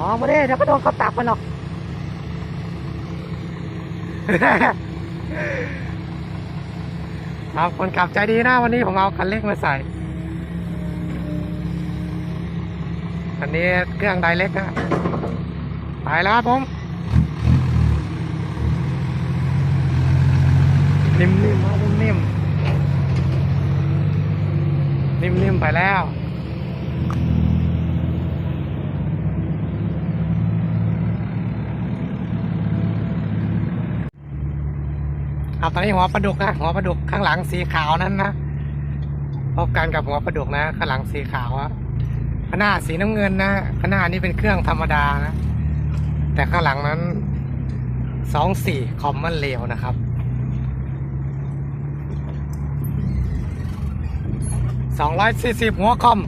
อ๋อไม่ได้เดี๋ยวก็โดนเขาตับมันหรอกครับคนขับใจดีนะวันนี้ผมเอาคันเร่งมาใส่อันนี้เครื่องไดเล็กนะไปแล้วครับผม นิ่มๆนะนิ่มๆนิ่มๆไปแล้ว ครับตอนนี้หัวปลาดุกนะหัวปลาดุกข้างหลังสีขาวนั้นนะพบกันกับหัวปลาดุกนะข้างหลังสีขาวอะข้างหน้าสีน้ำเงินนะข้างหน้านี่เป็นเครื่องธรรมดานะแต่ข้างหลังนั้นสองสี่คอมมันเลวนะครับสองร้อยสี่สิบหัวคอม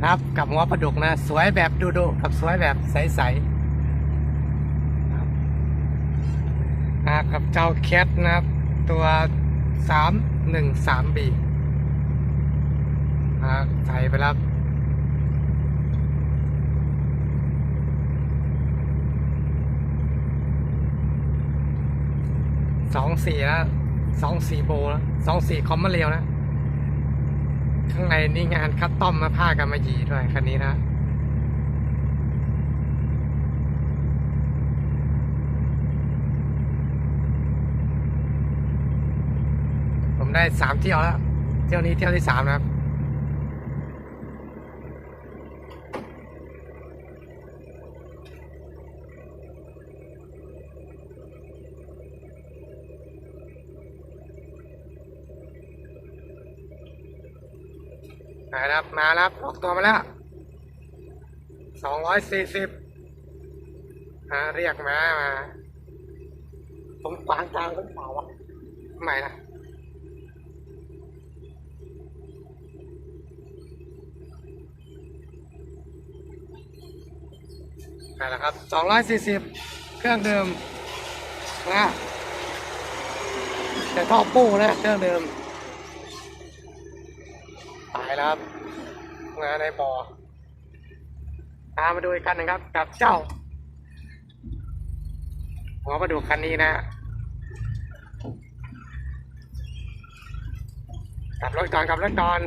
นะครับ กับหัวปลาดุกนะ สวยแบบดูดูกับสวยแบบใสๆครับ นะกับเจ้าแคทนะครับ ตัวสามหนึ่งสามบีใส่ไปแล้วสองสี่แล้วสองสี่โบแล้วสองสี่คอมมาเรียวนะ ข้างในนี่งานคัดต้อมมาผ้ากันมาหยีด้วยคันนี้นะ ได้สามเที่ยวแล้ว เที่ยวนี้เที่ยวที่สามนะครับมาแล้วครับมาแล้วครับออกตัวมาแล้วสองร้อยสี่สิบาเรียกมามาผมขวางกลางหรือเปล่าวะไมนะ นั่นแหละครับ 240 เครื่องเดิมนะแต่ท่อปู้นะเครื่องเดิมตายแล้วครับงานในบ่อตามมาดูอีกคันหนึ่งครับ กับเจ้า หัวมาดูคันนี้นะกลับรถก่อนกลับรถก่อน